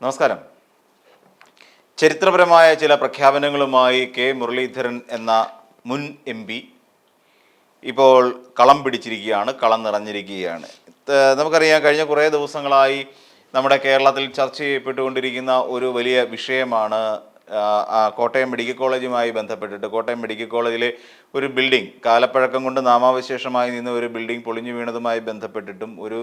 നമസ്കാരം. ചരിത്രപരമായ ചില പ്രഖ്യാപനങ്ങളുമായി കെ മുരളീധരൻ എന്ന മുൻ എം പി ഇപ്പോൾ കളം പിടിച്ചിരിക്കുകയാണ് കളം നിറഞ്ഞിരിക്കുകയാണ്. നമുക്കറിയാം കഴിഞ്ഞ കുറേ ദിവസങ്ങളായി നമ്മുടെ കേരളത്തിൽ ചർച്ച ചെയ്യപ്പെട്ടുകൊണ്ടിരിക്കുന്ന ഒരു വലിയ വിഷയമാണ് കോട്ടയം മെഡിക്കൽ കോളേജുമായി ബന്ധപ്പെട്ടിട്ട്. കോട്ടയം മെഡിക്കൽ കോളേജിലെ ഒരു ബിൽഡിംഗ് കാലപ്പഴക്കം കൊണ്ട് നാമാവശേഷമായി നിന്ന ഒരു ബിൽഡിംഗ് പൊളിഞ്ഞു വീണതുമായി ബന്ധപ്പെട്ടിട്ടും ഒരു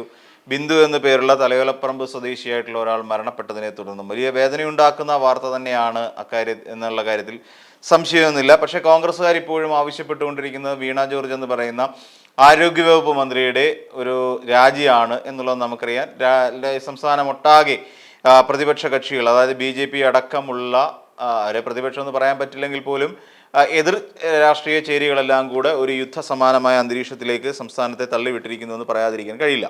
ബിന്ദു എന്ന പേരുള്ള തലയോലപ്പറമ്പ് സ്വദേശിയായിട്ടുള്ള ഒരാൾ മരണപ്പെട്ടതിനെ തുടർന്ന് വലിയ വേദനയുണ്ടാക്കുന്ന വാർത്ത തന്നെയാണ് അക്കാര്യ എന്നുള്ള കാര്യത്തിൽ സംശയമൊന്നുമില്ല. പക്ഷേ കോൺഗ്രസ്സുകാർ ഇപ്പോഴും ആവശ്യപ്പെട്ടുകൊണ്ടിരിക്കുന്നത് വീണ ജോർജ് എന്ന് പറയുന്ന ആരോഗ്യവകുപ്പ് മന്ത്രിയുടെ ഒരു രാജിയാണ് എന്നുള്ളത് നമുക്കറിയാം. സംസ്ഥാനമൊട്ടാകെ പ്രതിപക്ഷ കക്ഷികൾ അതായത് ബി ജെ പി അടക്കമുള്ള അവരെ പ്രതിപക്ഷം എന്ന് പറയാൻ പറ്റില്ലെങ്കിൽ പോലും എതിർ രാഷ്ട്രീയ ചേരികളെല്ലാം കൂടെ ഒരു യുദ്ധസമാനമായ അന്തരീക്ഷത്തിലേക്ക് സംസ്ഥാനത്തെ തള്ളിവിട്ടിരിക്കുന്നു എന്ന് പറയാതിരിക്കാൻ കഴിയില്ല.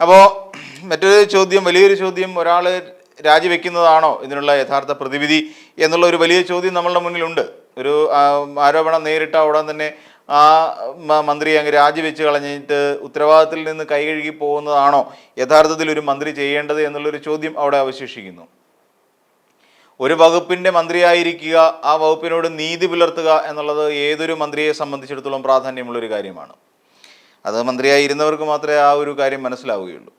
അപ്പോൾ മറ്റൊരു ചോദ്യം വലിയൊരു ചോദ്യം ഒരാൾ രാജിവെക്കുന്നതാണോ ഇതിനുള്ള യഥാർത്ഥ പ്രതിവിധി എന്നുള്ള ഒരു വലിയ ചോദ്യം നമ്മളുടെ മുന്നിലുണ്ട്. ഒരു ആരോപണം നേരിട്ട ഉടൻ തന്നെ ആ മന്ത്രി അങ്ങ് രാജിവെച്ച് കളഞ്ഞിട്ട് ഉത്തരവാദിത്തത്തിൽ നിന്ന് കൈകഴുകി പോകുന്നതാണോ യഥാർത്ഥത്തിൽ ഒരു മന്ത്രി ചെയ്യേണ്ടത് എന്നുള്ളൊരു ചോദ്യം അവിടെ അവശേഷിക്കുന്നു. ഒരു വകുപ്പിന്റെ മന്ത്രിയായിരിക്കുക ആ വകുപ്പിനോട് നീതി പുലർത്തുക എന്നുള്ളത് ഏതൊരു മന്ത്രിയെ സംബന്ധിച്ചിടത്തോളം പ്രാധാന്യമുള്ളൊരു കാര്യമാണ്. അത് മന്ത്രിയായിരുന്നവർക്ക് മാത്രമേ ആ ഒരു കാര്യം മനസ്സിലാവുകയുള്ളൂ.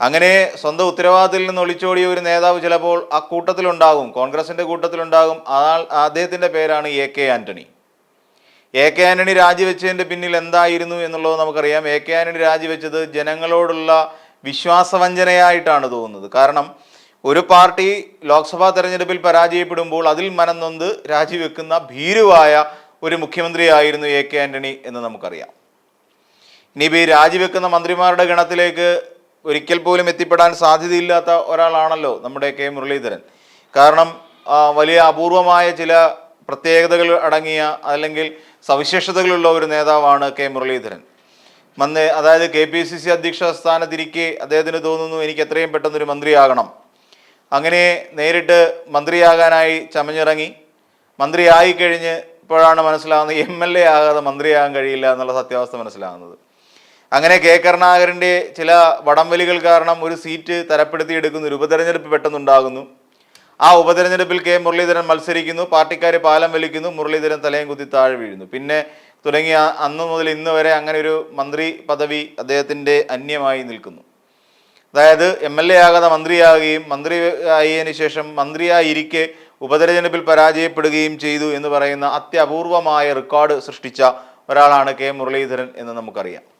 അങ്ങനെ സ്വന്തം ഉത്തരവാദിത്തത്തിൽ നിന്ന് ഒളിച്ചോടിയ ഒരു നേതാവ് ചിലപ്പോൾ ആ കൂട്ടത്തിലുണ്ടാകും കോൺഗ്രസിന്റെ കൂട്ടത്തിലുണ്ടാകും. ആൾ അദ്ദേഹത്തിന്റെ പേരാണ് A K Antony. A K Antony രാജിവെച്ചതിന്റെ പിന്നിൽ എന്തായിരുന്നു എന്നുള്ളത് നമുക്കറിയാം. എ കെ ആന്റണി രാജിവെച്ചത് ജനങ്ങളോടുള്ള വിശ്വാസവഞ്ചനയായിട്ടാണ് തോന്നുന്നത്. കാരണം ഒരു പാർട്ടി ലോക്സഭാ തെരഞ്ഞെടുപ്പിൽ പരാജയപ്പെടുമ്പോൾ അതിൽ മനം നൊന്ത് രാജിവെക്കുന്ന ഭീരുവായ ഒരു മുഖ്യമന്ത്രിയായിരുന്നു എ കെ ആന്റണി എന്ന് നമുക്കറിയാം. ഇനിയിപ്പോൾ ഈ രാജിവെക്കുന്ന മന്ത്രിമാരുടെ ഗണത്തിലേക്ക് ഒരിക്കൽ പോലും എത്തിപ്പെടാൻ സാധ്യതയില്ലാത്ത ഒരാളാണല്ലോ നമ്മുടെ കെ മുരളീധരൻ. കാരണം വലിയ അപൂർവമായ ചില പ്രത്യേകതകൾ അടങ്ങിയ അല്ലെങ്കിൽ സവിശേഷതകളുള്ള ഒരു നേതാവാണ് കെ മുരളീധരൻ. മന്ന് അതായത് കെ പി സി സി അധ്യക്ഷ സ്ഥാനത്തിരിക്കെ അദ്ദേഹത്തിന് തോന്നുന്നു എനിക്ക് എത്രയും പെട്ടെന്നൊരു മന്ത്രിയാകണം. അങ്ങനെ നേരിട്ട് മന്ത്രിയാകാനായി ചമഞ്ഞിറങ്ങി. മന്ത്രിയായി കഴിഞ്ഞ് ഇപ്പോഴാണ് മനസ്സിലാകുന്നത് എം എൽ എ ആകാതെ മന്ത്രിയാകാൻ കഴിയില്ല എന്നുള്ള സത്യാവസ്ഥ മനസ്സിലാകുന്നത് അങ്ങനെ കെ. കരുണാകരന്റെ ചില വടംവലികൾ കാരണം ഒരു സീറ്റ് തരപ്പെടുത്തിയെടുക്കുന്ന ഒരു ഉപതെരഞ്ഞെടുപ്പ് പെട്ടെന്നുണ്ടാകുന്നു. ആ ഉപതെരഞ്ഞെടുപ്പിൽ കെ. മുരളീധരൻ മത്സരിക്കുന്നു. പാർട്ടിക്കാർ പാലം വലിക്കുന്നു. മുരളീധരൻ തലയും കുത്തി താഴെ വീഴുന്നു. പിന്നെ തുടങ്ങിയ അന്ന് മുതൽ ഇന്ന് വരെ അങ്ങനെ ഒരു മന്ത്രി പദവി അദ്ദേഹത്തിന്റെ അന്യമായി നിൽക്കുന്നു. അതായത് എം. എൽ. എ ആകാതെ മന്ത്രിയാകുകയും മന്ത്രി ആയതിനു ശേഷം മന്ത്രിയായിരിക്കെ ഉപതെരഞ്ഞെടുപ്പിൽ പരാജയപ്പെടുകയും ചെയ്തു എന്ന് പറയുന്ന അത്യപൂർവമായ റെക്കോർഡ് സൃഷ്ടിച്ച ഒരാളാണ് കെ. മുരളീധരൻ എന്ന് നമുക്കറിയാം.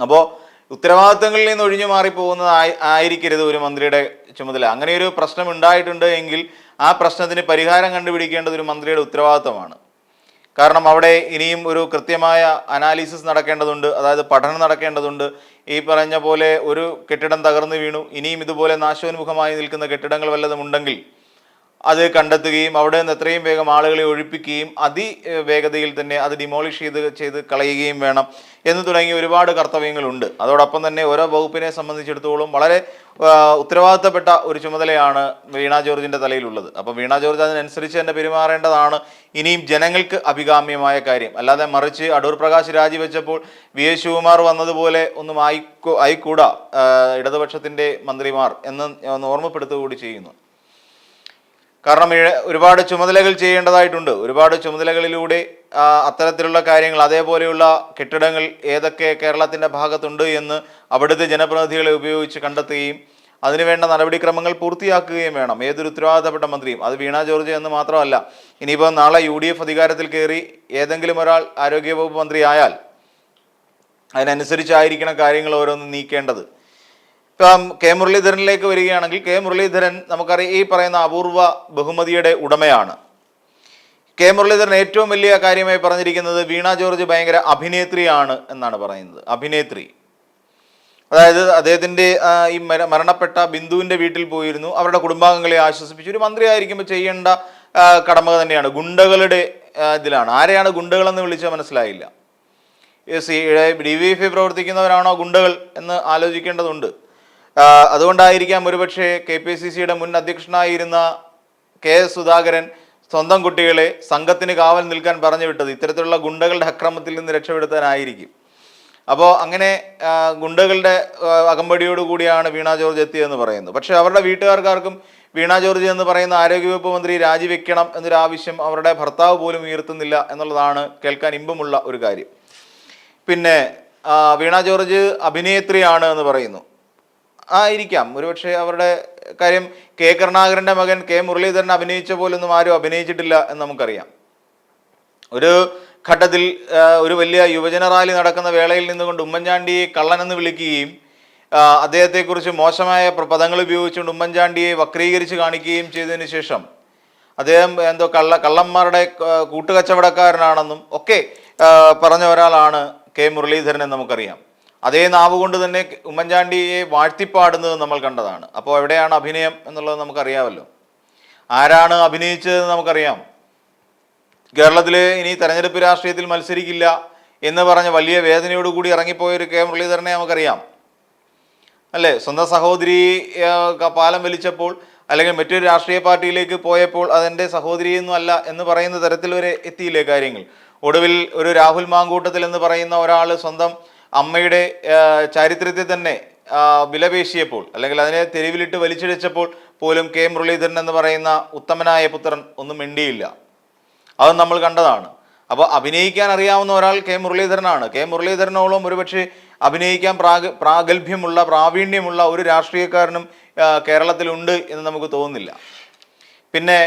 അപ്പോൾ ഉത്തരവാദിത്തങ്ങളിൽ നിന്ന് ഒഴിഞ്ഞു മാറിപ്പോകുന്നത് ആയി- ആയിരിക്കരുത് ഒരു മന്ത്രിയുടെ ചുമതല. അങ്ങനെ ഒരു പ്രശ്നം ഉണ്ടായിട്ടുണ്ട് എങ്കിൽ ആ പ്രശ്നത്തിന് പരിഹാരം കണ്ടുപിടിക്കേണ്ടത് ഒരു മന്ത്രിയുടെ ഉത്തരവാദിത്തമാണ്. കാരണം അവിടെ ഇനിയും ഒരു കൃത്യമായ അനാലിസിസ് നടക്കേണ്ടതുണ്ട് അതായത് പഠനം നടക്കേണ്ടതുണ്ട്. ഈ പറഞ്ഞ പോലെ ഒരു കെട്ടിടം തകർന്നു വീണു ഇനിയും ഇതുപോലെ നാശോന്മുഖമായി നിൽക്കുന്ന കെട്ടിടങ്ങൾ വല്ലതും ഉണ്ടെങ്കിൽ അത് കണ്ടെത്തുകയും അവിടെ നിന്ന് എത്രയും വേഗം ആളുകളെ ഒഴിപ്പിക്കുകയും അതിവേഗതയിൽ തന്നെ അത് ഡിമോളിഷ് ചെയ്ത് ചെയ്ത് കളയുകയും വേണം എന്ന് തുടങ്ങി ഒരുപാട് കർത്തവ്യങ്ങളുണ്ട്. അതോടൊപ്പം തന്നെ ഓരോ വകുപ്പിനെ സംബന്ധിച്ചിടത്തോളം വളരെ ഉത്തരവാദിത്തപ്പെട്ട ഒരു ചുമതലയാണ് വീണ ജോർജിന്റെ തലയിലുള്ളത്. അപ്പോൾ വീണ ജോർജ് അതിനനുസരിച്ച് തന്നെ പെരുമാറേണ്ടതാണ്. ഇനിയും ജനങ്ങൾക്ക് അഭികാമ്യമായ കാര്യം. അല്ലാതെ മറിച്ച് അടൂർ പ്രകാശ് രാജിവെച്ചപ്പോൾ വി എസ് ശിവകുമാർ വന്നതുപോലെ ഒന്നും ആയിക്കോ ആയിക്കൂടാ ഇടതുപക്ഷത്തിന്റെ മന്ത്രിമാർ എന്ന് ഓർമ്മപ്പെടുത്തുക കൂടി ചെയ്യുന്നു. കാരണം ഒരുപാട് ചുമതലകൾ ചെയ്യേണ്ടതായിട്ടുണ്ട്. ഒരുപാട് ചുമതലകളിലൂടെ അത്തരത്തിലുള്ള കാര്യങ്ങൾ അതേപോലെയുള്ള കെട്ടിടങ്ങൾ ഏതൊക്കെ കേരളത്തിന്റെ ഭാഗത്തുണ്ട് എന്ന് അവിടുത്തെ ജനപ്രതിനിധികളെ ഉപയോഗിച്ച് കണ്ടെത്തുകയും അതിനുവേണ്ട നടപടിക്രമങ്ങൾ പൂർത്തിയാക്കുകയും വേണം. ഏതൊരു ഉത്തരവാദിത്തപ്പെട്ട മന്ത്രിയും. അത് വീണ ജോർജ് എന്ന് മാത്രമല്ല. ഇനിയിപ്പോൾ നാളെ യു ഡി എഫ് അധികാരത്തിൽ കയറി ഏതെങ്കിലും ഒരാൾ ആരോഗ്യവകുപ്പ് മന്ത്രിയായാൽ അതിനനുസരിച്ചായിരിക്കണം കാര്യങ്ങൾ ഓരോന്നും നീക്കേണ്ടത്. കെ മുരളീധരനിലേക്ക് വരികയാണെങ്കിൽ കെ മുരളീധരൻ നമുക്കറിയാം ഈ പറയുന്ന അപൂർവ ബഹുമതിയുടെ ഉടമയാണ്. കെ മുരളീധരൻ ഏറ്റവും വലിയ കാര്യമായി പറഞ്ഞിരിക്കുന്നത് വീണ ജോർജ് ഭയങ്കര അഭിനേത്രിയാണ് എന്നാണ് പറയുന്നത്. അഭിനേത്രി. അതായത് അദ്ദേഹത്തിന്റെ ഈ മരണപ്പെട്ട ബിന്ദുവിന്റെ വീട്ടിൽ പോയിരുന്നു. അവരുടെ കുടുംബാംഗങ്ങളെ ആശ്വസിപ്പിച്ചു. ഒരു മന്ത്രി മന്ത്രിയായിരിക്കുമ്പോൾ ചെയ്യേണ്ട കടമ തന്നെയാണ്. ഗുണ്ടകളുടെ ഇതിലാണ്. ആരെയാണ് ഗുണ്ടകളെന്ന് വിളിച്ചാൽ മനസ്സിലായില്ല. സി ഡി വി എഫ് പ്രവർത്തിക്കുന്നവരാണോ ഗുണ്ടകൾ എന്ന് ആലോചിക്കേണ്ടതുണ്ട്. അതുകൊണ്ടായിരിക്കാം ഒരുപക്ഷെ കെ പി സി സിയുടെ മുൻ അധ്യക്ഷനായിരുന്ന കെ എസ് സുധാകരൻ സ്വന്തം കുട്ടികളെ സംഘത്തിന് കാവൽ നിൽക്കാൻ പറഞ്ഞു വിട്ടത്. ഇത്തരത്തിലുള്ള ഗുണ്ടകളുടെ അക്രമത്തിൽ നിന്ന് രക്ഷപ്പെടുത്താനായിരിക്കും. അപ്പോൾ അങ്ങനെ ഗുണ്ടകളുടെ അകമ്പടിയോട് കൂടിയാണ് വീണ ജോർജ് എത്തിയതെന്ന് പറയുന്നത്. പക്ഷേ അവരുടെ വീട്ടുകാർക്കാർക്കും വീണ ജോർജ് എന്ന് പറയുന്ന ആരോഗ്യവകുപ്പ് മന്ത്രി രാജിവെക്കണം എന്നൊരു ആവശ്യം അവരുടെ ഭർത്താവ് പോലും ഉയർത്തുന്നില്ല എന്നുള്ളതാണ് കേൾക്കാൻ ഇമ്പമുള്ള ഒരു കാര്യം. പിന്നെ വീണ ജോർജ് അഭിനേത്രിയാണ് എന്ന് പറയുന്നു. ആയിരിക്കാം. ഒരുപക്ഷെ അവരുടെ കാര്യം കെ കരുണാകരന്റെ മകൻ കെ മുരളീധരൻ അഭിനയിച്ച പോലൊന്നും ആരും അഭിനയിച്ചിട്ടില്ല എന്ന് നമുക്കറിയാം. ഒരു ഘട്ടത്തിൽ ഒരു വലിയ യുവജന റാലി നടക്കുന്ന വേളയിൽ നിന്നുകൊണ്ട് ഉമ്മൻചാണ്ടിയെ കള്ളനെന്ന് വിളിക്കുകയും അദ്ദേഹത്തെക്കുറിച്ച് മോശമായ പദങ്ങൾ ഉപയോഗിച്ചുകൊണ്ട് ഉമ്മൻചാണ്ടിയെ വക്രീകരിച്ച് കാണിക്കുകയും ചെയ്തതിന് ശേഷം അദ്ദേഹം എന്തോ കള്ള കള്ളന്മാരുടെ കൂട്ടുകച്ചവടക്കാരനാണെന്നും ഒക്കെ പറഞ്ഞ ഒരാളാണ് കെ മുരളീധരൻ എന്ന് നമുക്കറിയാം. അതേ നാവ് കൊണ്ട് തന്നെ ഉമ്മൻചാണ്ടിയെ വാഴ്ത്തിപ്പാടുന്നത് നമ്മൾ കണ്ടതാണ്. അപ്പോൾ എവിടെയാണ് അഭിനയം എന്നുള്ളത് നമുക്കറിയാമല്ലോ. ആരാണ് അഭിനയിച്ചതെന്ന് നമുക്കറിയാം. കേരളത്തിൽ ഇനി തെരഞ്ഞെടുപ്പ് രാഷ്ട്രീയത്തിൽ മത്സരിക്കില്ല എന്ന് പറഞ്ഞ വലിയ വേദനയോടുകൂടി ഇറങ്ങിപ്പോയ ഒരു കെ മുരളീധരനെ നമുക്കറിയാം. അല്ലേ? സ്വന്തം സഹോദരി പാലം വലിച്ചപ്പോൾ അല്ലെങ്കിൽ മറ്റൊരു രാഷ്ട്രീയ പാർട്ടിയിലേക്ക് പോയപ്പോൾ അതെന്റെ സഹോദരിയൊന്നും അല്ല എന്ന് പറയുന്ന തരത്തിൽ വരെ എത്തിയില്ലേ കാര്യങ്ങൾ. ഒടുവിൽ ഒരു രാഹുൽ മാങ്കൂട്ടത്തിൽ എന്ന് പറയുന്ന ഒരാൾ സ്വന്തം അമ്മയുടെ ചാരിത്രത്തെ തന്നെ വിലപേശിയപ്പോൾ അല്ലെങ്കിൽ അതിനെ തെരുവിലിട്ട് വലിച്ചിഴച്ചപ്പോൾ പോലും കെ. മുരളീധരൻ എന്ന് പറയുന്ന ഉത്തമനായ പുത്രൻ ഒന്നും മിണ്ടിയില്ല. അത് നമ്മൾ കണ്ടതാണ്. അപ്പോൾ അഭിനയിക്കാൻ അറിയാവുന്ന ഒരാൾ കെ. മുരളീധരനാണ്. കെ. മുരളീധരനോളം ഒരുപക്ഷെ അഭിനയിക്കാൻ പ്രാഗ് പ്രാഗൽഭ്യമുള്ള പ്രാവീണ്യമുള്ള ഒരു രാഷ്ട്രീയക്കാരനും കേരളത്തിലുണ്ട് എന്ന് നമുക്ക് തോന്നുന്നില്ല. പിന്നെ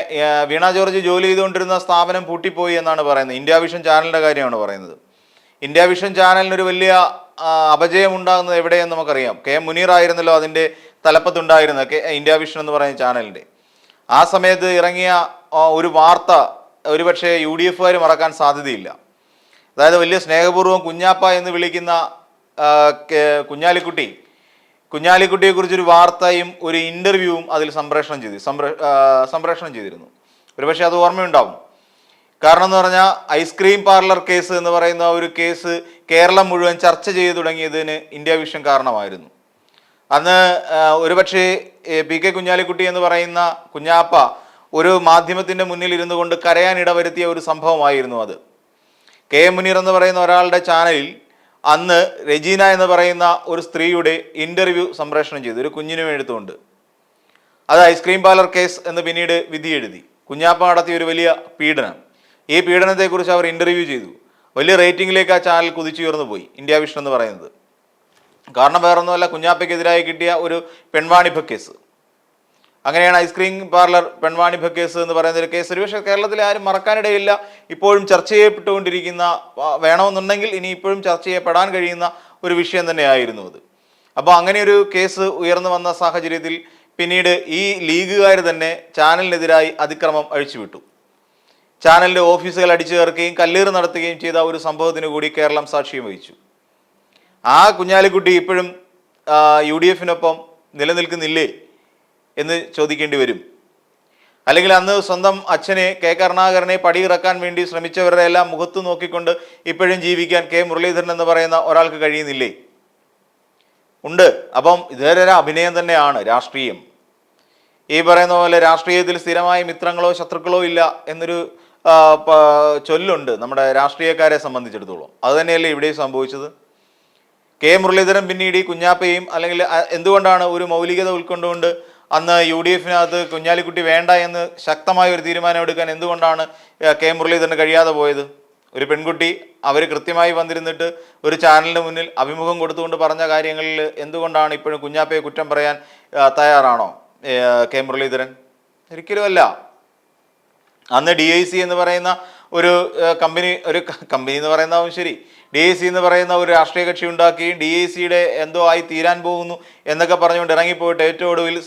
വീണ ജോർജ് ജോലി ചെയ്തുകൊണ്ടിരുന്ന സ്ഥാപനം പൂട്ടിപ്പോയി എന്നാണ് പറയുന്നത്. ഇന്ത്യ വിഷൻ ചാനലിന്റെ കാര്യമാണ് പറയുന്നത്. ഇന്ത്യ വിഷൻ ചാനലിന് ഒരു വലിയ അപജയം ഉണ്ടാകുന്നത് എവിടെയെന്ന് നമുക്കറിയാം. കെ. മുനീർ ആയിരുന്നല്ലോ അതിന്റെ തലപ്പത്തുണ്ടായിരുന്ന കെ ഇന്ത്യ വിഷൻ എന്ന് പറയുന്ന ചാനലിന്റെ ആ സമയത്ത് ഇറങ്ങിയ ഒരു വാർത്ത ഒരുപക്ഷെ യു ഡി എഫുകാർ മറക്കാൻ സാധ്യതയില്ല. അതായത് വലിയ സ്നേഹപൂർവം കുഞ്ഞാപ്പ എന്ന് വിളിക്കുന്ന കുഞ്ഞാലിക്കുട്ടി കുഞ്ഞാലിക്കുട്ടിയെക്കുറിച്ചൊരു വാർത്തയും ഒരു ഇന്റർവ്യൂവും അതിൽ സംപ്രേഷണം ചെയ്തു സംപ്രേ സംപ്രേഷണം ചെയ്തിരുന്നു. ഒരുപക്ഷെ അത് ഓർമ്മയുണ്ടാവും. കാരണം എന്ന് പറഞ്ഞാൽ ഐസ്ക്രീം പാർലർ കേസ് എന്ന് പറയുന്ന ഒരു കേസ് കേരളം മുഴുവൻ ചർച്ച ചെയ്തു തുടങ്ങിയതിന് ഇന്ത്യ വിഷൻ കാരണമായിരുന്നു. അന്ന് ഒരുപക്ഷേ പി കെ കുഞ്ഞാലിക്കുട്ടി എന്ന് പറയുന്ന കുഞ്ഞാപ്പ ഒരു മാധ്യമത്തിന്റെ മുന്നിൽ ഇരുന്നു കൊണ്ട് കരയാനിട വരുത്തിയ ഒരു സംഭവമായിരുന്നു അത്. കെ എം മുനീർ എന്ന് പറയുന്ന ഒരാളുടെ ചാനലിൽ അന്ന് രജീന എന്ന് പറയുന്ന ഒരു സ്ത്രീയുടെ ഇന്റർവ്യൂ സംപ്രേഷണം ചെയ്തു ഒരു കുഞ്ഞിനും എടുത്തുകൊണ്ട്. അത് ഐസ്ക്രീം പാർലർ കേസ് എന്ന് പിന്നീട് വിധി എഴുതി കുഞ്ഞാപ്പ നടത്തിയ ഒരു വലിയ പീഡനം. ഈ പീഡനത്തെക്കുറിച്ച് അവർ ഇന്റർവ്യൂ ചെയ്തു. വലിയ റേറ്റിംഗിലേക്ക് ആ ചാനൽ കുതിച്ചുയർന്നു പോയി ഇന്ത്യ വിഷൻ എന്ന് പറയുന്നത്. കാരണം വേറൊന്നുമല്ല കുഞ്ഞാപ്പയ്ക്കെതിരായി കിട്ടിയ ഒരു പെൺവാണിഭ കേസ്. അങ്ങനെയാണ് ഐസ്ക്രീം പാർലർ പെൺവാണിഭ കേസ് എന്ന് പറയുന്ന ഒരു കേസ് ഒരുപക്ഷെ കേരളത്തിൽ ആരും മറക്കാനിടയില്ല ഇപ്പോഴും ചർച്ച ചെയ്യപ്പെട്ടുകൊണ്ടിരിക്കുന്ന വേണമെന്നുണ്ടെങ്കിൽ ഇനി ഇപ്പോഴും ചർച്ച ചെയ്യപ്പെടാൻ കഴിയുന്ന ഒരു വിഷയം തന്നെയായിരുന്നു അത്. അപ്പോൾ അങ്ങനെ ഒരു കേസ് ഉയർന്നു വന്ന സാഹചര്യത്തിൽ പിന്നീട് ഈ ലീഗുകാർ തന്നെ ചാനലിനെതിരായി അതിക്രമം അഴിച്ചുവിട്ടു. ചാനലിന്റെ ഓഫീസുകൾ അടിച്ചു കയറുകയും കല്ലേറ് നടത്തുകയും ചെയ്ത ഒരു സംഭവത്തിന് കൂടി കേരളം സാക്ഷ്യം വഹിച്ചു. ആ കുഞ്ഞാലിക്കുട്ടി ഇപ്പോഴും യു ഡി എഫിനൊപ്പം നിലനിൽക്കുന്നില്ലേ എന്ന് ചോദിക്കേണ്ടി വരും. അല്ലെങ്കിൽ അന്ന് സ്വന്തം അച്ഛനെ കെ കരുണാകരനെ പടിയിറക്കാൻ വേണ്ടി ശ്രമിച്ചവരുടെ എല്ലാം മുഖത്ത് നോക്കിക്കൊണ്ട് ഇപ്പോഴും ജീവിക്കാൻ കെ മുരളീധരൻ എന്ന് പറയുന്ന ഒരാൾക്ക് കഴിയുന്നില്ലേ? ഉണ്ട്. അപ്പം ഇതൊരു അഭിനയം തന്നെയാണ് രാഷ്ട്രീയം. ഈ പറയുന്ന പോലെ രാഷ്ട്രീയത്തിൽ സ്ഥിരമായ മിത്രങ്ങളോ ശത്രുക്കളോ ഇല്ല എന്നൊരു ചൊല്ലുണ്ട് നമ്മുടെ രാഷ്ട്രീയക്കാരെ സംബന്ധിച്ചിടത്തോളം. അത് തന്നെയല്ലേ ഇവിടെയും സംഭവിച്ചത്? കെ മുരളീധരൻ പിന്നീട് ഈ കുഞ്ഞാപ്പയും അല്ലെങ്കിൽ എന്തുകൊണ്ടാണ് ഒരു മൗലികത ഉൾക്കൊണ്ടുകൊണ്ട് അന്ന് യു ഡി എഫിനകത്ത് കുഞ്ഞാലിക്കുട്ടി വേണ്ട എന്ന് ശക്തമായ ഒരു തീരുമാനം എടുക്കാൻ എന്തുകൊണ്ടാണ് കെ മുരളീധരന് കഴിയാതെ പോയത്? ഒരു പെൺകുട്ടി അവർ കൃത്യമായി വന്നിരുന്നിട്ട് ഒരു ചാനലിന് മുന്നിൽ അഭിമുഖം കൊടുത്തുകൊണ്ട് പറഞ്ഞ കാര്യങ്ങളിൽ എന്തുകൊണ്ടാണ് ഇപ്പോഴും കുഞ്ഞാപ്പയെ കുറ്റം പറയാൻ തയ്യാറാണോ കെ മുരളീധരൻ? ഒരിക്കലുമല്ല. അന്ന് ഡി ഐ സി എന്ന് പറയുന്ന ഒരു കമ്പനി ഒരു കമ്പനി എന്ന് പറയുന്നതും ശരി. ഡി ഐ സി എന്ന് പറയുന്ന ഒരു രാഷ്ട്രീയ കക്ഷി ഉണ്ടാക്കുകയും ഡി ഐ സിയുടെ എന്തോ ആയി തീരാൻ പോകുന്നു എന്നൊക്കെ പറഞ്ഞുകൊണ്ട് ഇറങ്ങിപ്പോയിട്ട് ഏറ്റവും ഒടുവിൽ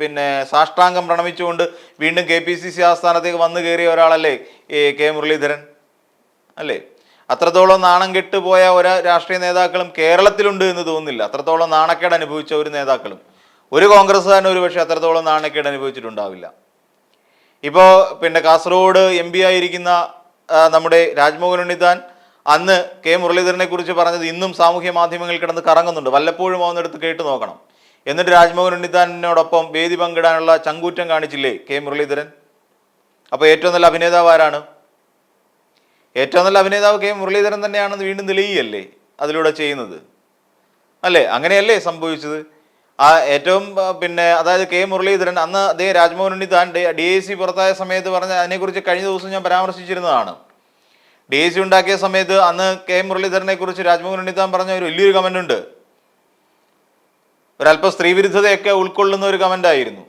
പിന്നെ സാഷ്ടാംഗം പ്രണമിച്ചുകൊണ്ട് വീണ്ടും കെ പി സി സി ആസ്ഥാനത്തേക്ക് വന്നു കയറിയ ഒരാളല്ലേ കെ മുരളീധരൻ? അല്ലേ? അത്രത്തോളം നാണം കെട്ടുപോയ ഒരു രാഷ്ട്രീയ നേതാക്കളും കേരളത്തിലുണ്ട് എന്ന് തോന്നുന്നില്ല. അത്രത്തോളം നാണക്കേട് അനുഭവിച്ച ഒരു നേതാക്കളും. ഒരു കോൺഗ്രസ്സുകാരനും ഒരു പക്ഷേ അത്രത്തോളം നാണക്കേട് അനുഭവിച്ചിട്ടുണ്ടാവില്ല. ഇപ്പോൾ പിന്നെ കാസർഗോഡ് എം പി ആയിരിക്കുന്ന നമ്മുടെ രാജ്മോഹൻ ഉണ്ണിത്താൻ അന്ന് കെ മുരളീധരനെ കുറിച്ച് പറഞ്ഞത് ഇന്നും സാമൂഹ്യ മാധ്യമങ്ങളിൽ കിടന്ന് കറങ്ങുന്നുണ്ട്. വല്ലപ്പോഴും അവന്നെടുത്ത് കേട്ട് നോക്കണം. എന്നിട്ട് രാജ്മോഹൻ ഉണ്ണിത്താനോടൊപ്പം വേദി പങ്കിടാനുള്ള ചങ്കൂറ്റം കാണിച്ചില്ലേ കെ മുരളീധരൻ? അപ്പോൾ ഏറ്റവും നല്ല അഭിനേതാവ് ആരാണ്? ഏറ്റവും നല്ല അഭിനേതാവ് കെ മുരളീധരൻ തന്നെയാണെന്ന് വീണ്ടും തെളിയില്ലേ അതിലൂടെ ചെയ്യുന്നത്? അല്ലേ? അങ്ങനെയല്ലേ സംഭവിച്ചത്? ആ ഏറ്റവും പിന്നെ അതായത് കെ മുരളീധരൻ അന്ന് അതേ രാജ്മോഹൻ താൻ ഡി ഐ സി പുറത്തായ സമയത്ത് പറഞ്ഞ അതിനെക്കുറിച്ച് കഴിഞ്ഞ ദിവസം ഞാൻ പരാമർശിച്ചിരുന്നതാണ്. ഡി ഐ സി ഉണ്ടാക്കിയ സമയത്ത് അന്ന് കെ മുരളീധരനെ കുറിച്ച് രാജ്മോഹൻ ഉണ്ണിത്താൻ പറഞ്ഞ ഒരു വലിയൊരു കമന്റ് ഉണ്ട് ഒരല്പം സ്ത്രീവിരുദ്ധതയൊക്കെ ഉൾക്കൊള്ളുന്ന ഒരു കമന്റ് ആയിരുന്നു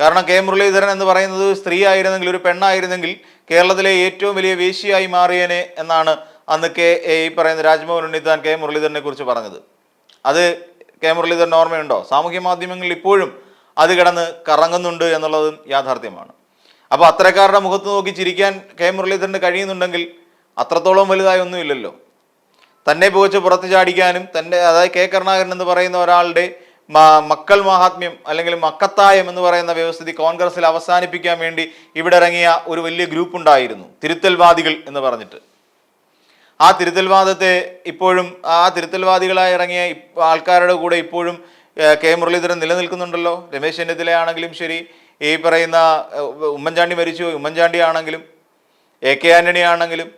കാരണം കെ മുരളീധരൻ എന്ന് പറയുന്നത് സ്ത്രീ ആയിരുന്നെങ്കിൽ ഒരു പെണ്ണായിരുന്നെങ്കിൽ കേരളത്തിലെ ഏറ്റവും വലിയ വേശിയായി മാറിയേനെ എന്നാണ് അന്ന് കെ ഈ പറയുന്ന രാജ്മോഹൻ ഉണ്ണിത്താൻ കെ മുരളീധരനെ കുറിച്ച് പറഞ്ഞത്. അത് കെ മുരളീധരൻ ഓർമ്മയുണ്ടോ? സാമൂഹ്യ മാധ്യമങ്ങളിൽ ഇപ്പോഴും അത് കിടന്ന് കറങ്ങുന്നുണ്ട് എന്നുള്ളതും യാഥാർത്ഥ്യമാണ്. അപ്പോൾ അത്തരക്കാരുടെ മുഖത്ത് നോക്കി ചിരിക്കാൻ കെ മുരളീധരന് കഴിയുന്നുണ്ടെങ്കിൽ അത്രത്തോളം വലുതായി ഒന്നുമില്ലല്ലോ. തന്നെ പുകച്ച് പുറത്ത് ചാടിക്കാനും തന്റെ അതായത് കെ കരുണാകരൻ എന്ന് പറയുന്ന ഒരാളുടെ മക്കൾ മഹാത്മ്യം അല്ലെങ്കിൽ മക്കത്തായം എന്ന് പറയുന്ന വ്യവസ്ഥിതി കോൺഗ്രസിൽ അവസാനിപ്പിക്കാൻ വേണ്ടി ഇവിടെ ഇറങ്ങിയ ഒരു വലിയ ഗ്രൂപ്പ് ഉണ്ടായിരുന്നു. തിരുത്തൽവാദികൾ എന്ന് പറഞ്ഞിട്ട്. ആ തിരുത്തൽവാദത്തെ ഇപ്പോഴും ആ തിരുത്തൽവാദികളായി ഇറങ്ങിയ ആൾക്കാരുടെ കൂടെ ഇപ്പോഴും കെ. മുരളീധരൻ നിലനിൽക്കുന്നുണ്ടല്ലോ. രമേശ് ചെന്നിത്തല ആണെങ്കിലും ശരി. ഈ പറയുന്ന ഉമ്മൻചാണ്ടി മരിച്ചു ഉമ്മൻചാണ്ടി ആണെങ്കിലും എ. കെ. ആന്റണി ആണെങ്കിലും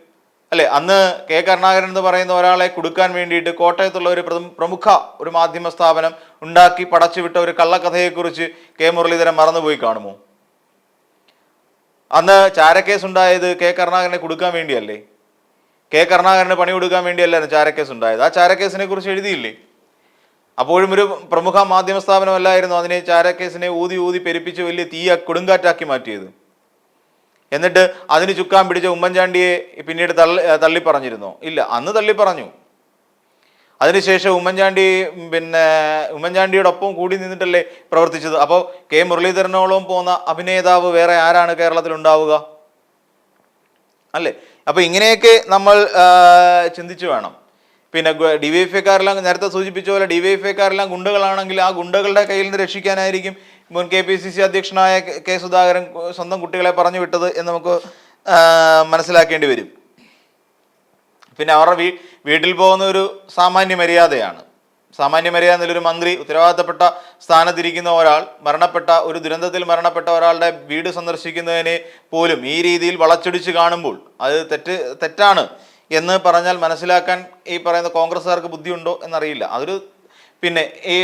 അല്ലെ? അന്ന് കെ. കരുണാകരൻ എന്ന് പറയുന്ന ഒരാളെ കൊടുക്കാൻ വേണ്ടിയിട്ട് കോട്ടയത്തുള്ള ഒരു പ്രമുഖ ഒരു മാധ്യമ സ്ഥാപനം ഉണ്ടാക്കി പടച്ചുവിട്ട ഒരു കള്ളക്കഥയെക്കുറിച്ച് കെ. മുരളീധരൻ മറന്നുപോയി കാണുമോ? അന്ന് ചാരക്കേസ് ഉണ്ടായത് കെ. കരുണാകരനെ കൊടുക്കാൻ വേണ്ടിയല്ലേ? കെ കരുണാകരന് പണി കൊടുക്കാൻ വേണ്ടിയല്ലായിരുന്നു ചാരക്കേസ് ഉണ്ടായത്. ആ ചാരക്കേസിനെ കുറിച്ച് എഴുതിയില്ലേ? അപ്പോഴും ഒരു പ്രമുഖ മാധ്യമ സ്ഥാപനമല്ലായിരുന്നു അതിനെ ചാരക്കേസിനെ ഊതി ഊതി പെരുപ്പിച്ച് വലിയ തീയ കൊടുങ്കാറ്റാക്കി മാറ്റിയത്. എന്നിട്ട് അതിന് ചുക്കാൻ പിടിച്ച ഉമ്മൻചാണ്ടിയെ പിന്നീട് തള്ളി തള്ളിപ്പറഞ്ഞിരുന്നോ? ഇല്ല അന്ന് തള്ളിപ്പറഞ്ഞു. അതിനുശേഷം ഉമ്മൻചാണ്ടി പിന്നെ ഉമ്മൻചാണ്ടിയോടൊപ്പം കൂടി നിന്നിട്ടല്ലേ പ്രവർത്തിച്ചത്? അപ്പോൾ കെ മുരളീധരനോളം പോകുന്ന അഭിനേതാവ് വേറെ ആരാണ് കേരളത്തിൽ ഉണ്ടാവുക അല്ലേ? അപ്പോൾ ഇങ്ങനെയൊക്കെ നമ്മൾ ചിന്തിച്ചു വേണം. പിന്നെ ഡി വൈ എഫ് ഐക്കാരെല്ലാം നേരത്തെ സൂചിപ്പിച്ച പോലെ ഡി വൈ എഫ് ഐക്കാരെല്ലാം ഗുണ്ടകളാണെങ്കിൽ ആ ഗുണ്ടകളുടെ കയ്യിൽ നിന്ന് രക്ഷിക്കാനായിരിക്കും മുൻ കെ പി സി സി അധ്യക്ഷനായ കെ- സുധാകരൻ സ്വന്തം കുട്ടികളെ പറഞ്ഞു വിട്ടത് എന്ന് നമുക്ക് മനസ്സിലാക്കേണ്ടി വരും. പിന്നെ അവരുടെ വീട്ടിൽ പോകുന്ന ഒരു സാമാന്യ മര്യാദയാണ്. സാമാന്യ മര്യാദ എന്നൊരു മന്ത്രി ഉത്തരവാദിത്തപ്പെട്ട സ്ഥാനത്തിരിക്കുന്ന ഒരാൾ മരണപ്പെട്ട ഒരു ദുരന്തത്തിൽ മരണപ്പെട്ട ഒരാളുടെ വീട് സന്ദർശിക്കുന്നതിനെ പോലും ഈ രീതിയിൽ വളച്ചൊടിച്ച് കാണുമ്പോൾ അത് തെറ്റ് തെറ്റാണ് എന്ന് പറഞ്ഞാൽ മനസ്സിലാക്കാൻ ഈ പറയുന്ന കോൺഗ്രസ്സുകാർക്ക് ബുദ്ധിയുണ്ടോ എന്നറിയില്ല. അതൊരു പിന്നെ ഈ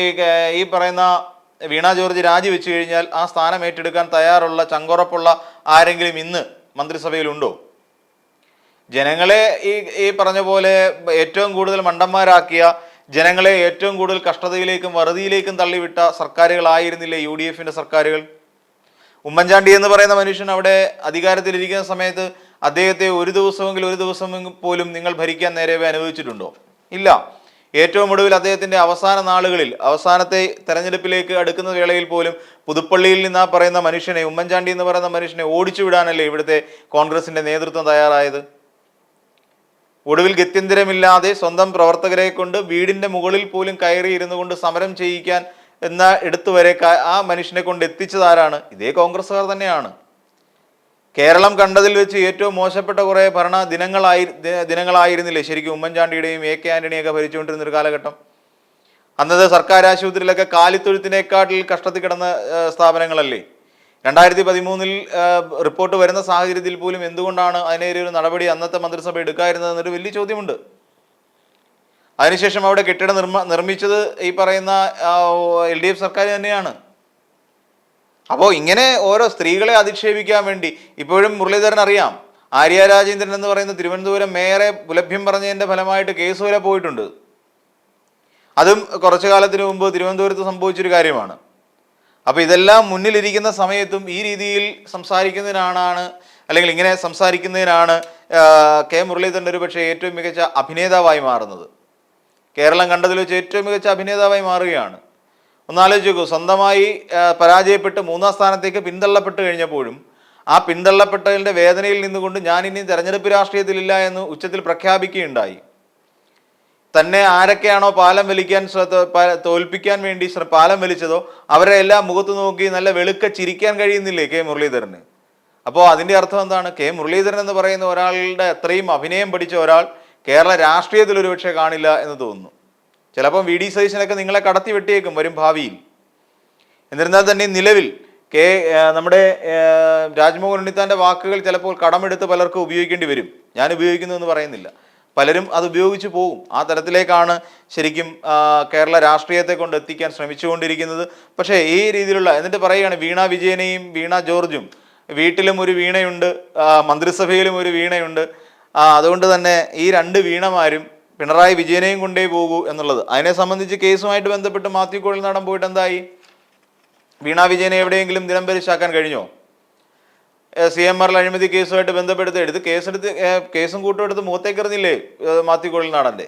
ഈ പറയുന്ന വീണ ജോർജ് രാജിവെച്ച് കഴിഞ്ഞാൽ ആ സ്ഥാനം ഏറ്റെടുക്കാൻ തയ്യാറുള്ള ചങ്കുറപ്പുള്ള ആരെങ്കിലും ഇന്ന് മന്ത്രിസഭയിലുണ്ടോ? ജനങ്ങളെ ഈ ഈ പറഞ്ഞ പോലെ ഏറ്റവും കൂടുതൽ മണ്ടന്മാരാക്കിയ ജനങ്ങളെ ഏറ്റവും കൂടുതൽ കഷ്ടതയിലേക്കും വറുതിയിലേക്കും തള്ളിവിട്ട സർക്കാരുകളായിരുന്നില്ലേ യു ഡി എഫിന്റെ സർക്കാരുകൾ? ഉമ്മൻചാണ്ടി എന്ന് പറയുന്ന മനുഷ്യൻ അവിടെ അധികാരത്തിലിരിക്കുന്ന സമയത്ത് അദ്ദേഹത്തെ ഒരു ദിവസമെങ്കിലും ഒരു ദിവസം പോലും നിങ്ങൾ ഭരിക്കാൻ നേരവേ അനുവദിച്ചിട്ടുണ്ടോ? ഇല്ല. ഏറ്റവും ഒടുവിൽ അദ്ദേഹത്തിന്റെ അവസാന നാളുകളിൽ അവസാനത്തെ തെരഞ്ഞെടുപ്പിലേക്ക് അടുക്കുന്ന വേളയിൽ പോലും പുതുപ്പള്ളിയിൽ നിന്ന് ആ പറയുന്ന മനുഷ്യനെ ഉമ്മൻചാണ്ടി എന്ന് പറയുന്ന മനുഷ്യനെ ഓടിച്ചു വിടാനല്ലേ ഇവിടുത്തെ കോൺഗ്രസിന്റെ നേതൃത്വം തയ്യാറായത്? ഒടുവിൽ ഗത്യന്തരമില്ലാതെ സ്വന്തം പ്രവർത്തകരെ കൊണ്ട് വീടിന്റെ മുകളിൽ പോലും കയറി ഇരുന്നു കൊണ്ട് സമരം ചെയ്യിക്കാൻ എന്ന എടുത്തുവരെ വരെ ആ മനുഷ്യനെ കൊണ്ട് എത്തിച്ചതാരാണ്? ഇതേ കോൺഗ്രസ്സുകാർ തന്നെയാണ്. കേരളം കണ്ടതിൽ വെച്ച് ഏറ്റവും മോശപ്പെട്ട കുറേ ഭരണ ദിനങ്ങളായി ദിനങ്ങളായിരുന്നില്ലേ? ശരിക്കും ഉമ്മൻചാണ്ടിയുടെയും എ കെ ആന്റണിയൊക്കെ ഭരിച്ചുകൊണ്ടിരുന്ന ഒരു കാലഘട്ടം. അന്നത്തെ സർക്കാർ ആശുപത്രിയിലൊക്കെ കാലിത്തൊഴുത്തിനേക്കാട്ടിൽ കഷ്ടത്തിൽ കിടന്ന സ്ഥാപനങ്ങളല്ലേ? രണ്ടായിരത്തി പതിമൂന്നിൽ റിപ്പോർട്ട് വരുന്ന സാഹചര്യത്തിൽ പോലും എന്തുകൊണ്ടാണ് അതിനെതിരെ ഒരു നടപടി അന്നത്തെ മന്ത്രിസഭ എടുക്കാതിരുന്നത് എന്നൊരു വലിയ ചോദ്യമുണ്ട്. അതിനുശേഷം അവിടെ കെട്ടിടം നിർമ്മ നിർമ്മിച്ചത് ഈ പറയുന്ന എൽ ഡി എഫ് സർക്കാർ തന്നെയാണ്. അപ്പോൾ ഇങ്ങനെ ഓരോ സ്ത്രീകളെ അധിക്ഷേപിക്കാൻ വേണ്ടി ഇപ്പോഴും മുരളീധരൻ അറിയാം ആര്യ രാജേന്ദ്രൻ എന്ന് പറയുന്ന തിരുവനന്തപുരം മേയറെ പുലഭ്യം പറഞ്ഞതിന്റെ ഫലമായിട്ട് കേസ് വരെ പോയിട്ടുണ്ട്. അതും കുറച്ചു കാലത്തിന് മുമ്പ് തിരുവനന്തപുരത്ത് സംഭവിച്ചൊരു കാര്യമാണ്. അപ്പോൾ ഇതെല്ലാം മുന്നിലിരിക്കുന്ന സമയത്തും ഈ രീതിയിൽ സംസാരിക്കുന്നതിനാണ് അല്ലെങ്കിൽ ഇങ്ങനെ സംസാരിക്കുന്നതിനാണ് കെ മുരളീധരൻ ഒരു പക്ഷേ ഏറ്റവും മികച്ച അഭിനേതാവായി മാറുന്നത്. കേരളം കണ്ടതിൽ വെച്ച് ഏറ്റവും മികച്ച അഭിനേതാവായി മാറുകയാണ്. ഒന്നാലോചിച്ച് നോക്കൂ സ്വന്തമായി പരാജയപ്പെട്ട് മൂന്നാം സ്ഥാനത്തേക്ക് പിന്തള്ളപ്പെട്ട് കഴിഞ്ഞപ്പോഴും ആ പിന്തള്ളപ്പെട്ടതിന്റെ വേദനയിൽ നിന്നുകൊണ്ട് ഞാൻ ഇനി തെരഞ്ഞെടുപ്പ് രാഷ്ട്രീയത്തിലില്ല എന്ന് ഉച്ചത്തിൽ പ്രഖ്യാപിക്കുകയുണ്ടായി. തന്നെ ആരൊക്കെയാണോ പാലം വലിക്കാൻ തോൽപ്പിക്കാൻ വേണ്ടി പാലം വലിച്ചതോ അവരെ എല്ലാം മുഖത്ത് നോക്കി നല്ല വെളുക്ക ചിരിക്കാൻ കഴിയുന്നില്ലേ കെ മുരളീധരന്? അപ്പോൾ അതിന്റെ അർത്ഥം എന്താണ്? കെ മുരളീധരൻ എന്ന് പറയുന്ന ഒരാളുടെ അത്രയും അഭിനയം പഠിച്ച ഒരാൾ കേരള രാഷ്ട്രീയത്തിൽ ഒരുപക്ഷെ കാണില്ല എന്ന് തോന്നുന്നു. ചിലപ്പം വി ഡി സതീശനൊക്കെ നിങ്ങളെ കടത്തി വെട്ടിയേക്കും വരും ഭാവിയിൽ. എന്നിരുന്നാൽ തന്നെ നിലവിൽ കെ നമ്മുടെ രാജ്മോഹൻ ഉണ്ണിത്താന്റെ വാക്കുകൾ ചിലപ്പോൾ കടമെടുത്ത് പലർക്കും ഉപയോഗിക്കേണ്ടി വരും. ഞാൻ ഉപയോഗിക്കുന്നു എന്ന് പറയുന്നില്ല. പലരും അത് ഉപയോഗിച്ച് പോകും. ആ തരത്തിലേക്കാണ് ശരിക്കും കേരള രാഷ്ട്രീയത്തെ കൊണ്ട് എത്തിക്കാൻ ശ്രമിച്ചുകൊണ്ടിരിക്കുന്നത്. പക്ഷേ ഈ രീതിയിലുള്ള എന്നിട്ട് പറയുകയാണ് വീണ വിജയനെയും വീണ ജോർജും വീട്ടിലും ഒരു വീണയുണ്ട് മന്ത്രിസഭയിലും ഒരു വീണയുണ്ട്. അതുകൊണ്ട് തന്നെ ഈ രണ്ട് വീണമാരും പിണറായി വിജയനെയും കൊണ്ടേ പോകൂ എന്നുള്ളത്. അതിനെ സംബന്ധിച്ച് കേസുമായിട്ട് ബന്ധപ്പെട്ട് മാത്യു കുഴൽനാടൻ പോയിട്ട് എന്തായി? വീണ വിജയനെ എവിടെയെങ്കിലും ദിനംപരിശാക്കാൻ കഴിഞ്ഞോ? സി എം ആറിൽ അഴിമതി കേസുമായിട്ട് ബന്ധപ്പെടുത്തി എടുത്ത് കേസെടുത്ത് കേസും കൂട്ടും എടുത്ത് മുഖത്തേക്കെറിഞ്ഞില്ലേ മാത്യു കുഴൽനാടന്റെ?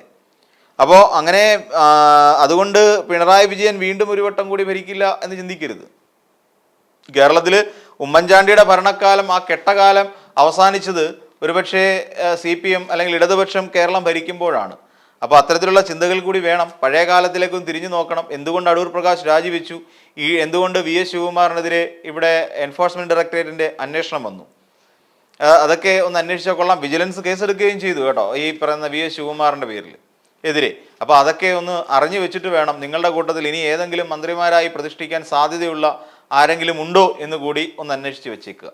അപ്പോൾ അങ്ങനെ അതുകൊണ്ട് പിണറായി വിജയൻ വീണ്ടും ഒരു വട്ടം കൂടി ഭരിക്കില്ല എന്ന് ചിന്തിക്കരുത്. കേരളത്തിൽ ഉമ്മൻചാണ്ടിയുടെ ഭരണക്കാലം ആ കെട്ടകാലം അവസാനിച്ചത് ഒരുപക്ഷേ സി പി എം അല്ലെങ്കിൽ ഇടതുപക്ഷം കേരളം ഭരിക്കുമ്പോഴാണ്. അപ്പോൾ അത്തരത്തിലുള്ള ചിന്തകൾ കൂടി വേണം. പഴയ കാലത്തിലേക്കും തിരിഞ്ഞു നോക്കണം. എന്തുകൊണ്ട് അടൂർ പ്രകാശ് രാജിവെച്ചു? ഈ എന്തുകൊണ്ട് വി എസ് ശിവകുമാറിനെതിരെ ഇവിടെ എൻഫോഴ്സ്മെന്റ് ഡയറക്ടറേറ്റിന്റെ അന്വേഷണം വന്നു? അതൊക്കെ ഒന്ന് അന്വേഷിച്ചാൽ കൊള്ളാം. വിജിലൻസ് കേസെടുക്കുകയും ചെയ്തു കേട്ടോ ഈ പറയുന്ന വി എസ് ശിവകുമാറിന്റെ പേരിൽ എതിരെ. അപ്പോൾ അതൊക്കെ ഒന്ന് അറിഞ്ഞു വെച്ചിട്ട് വേണം. നിങ്ങളുടെ കൂട്ടത്തിൽ ഇനി ഏതെങ്കിലും മന്ത്രിമാരായി പ്രതിഷ്ഠിക്കാൻ സാധ്യതയുള്ള ആരെങ്കിലും ഉണ്ടോ എന്ന് കൂടി ഒന്ന് അന്വേഷിച്ച് വെച്ചേക്കുക.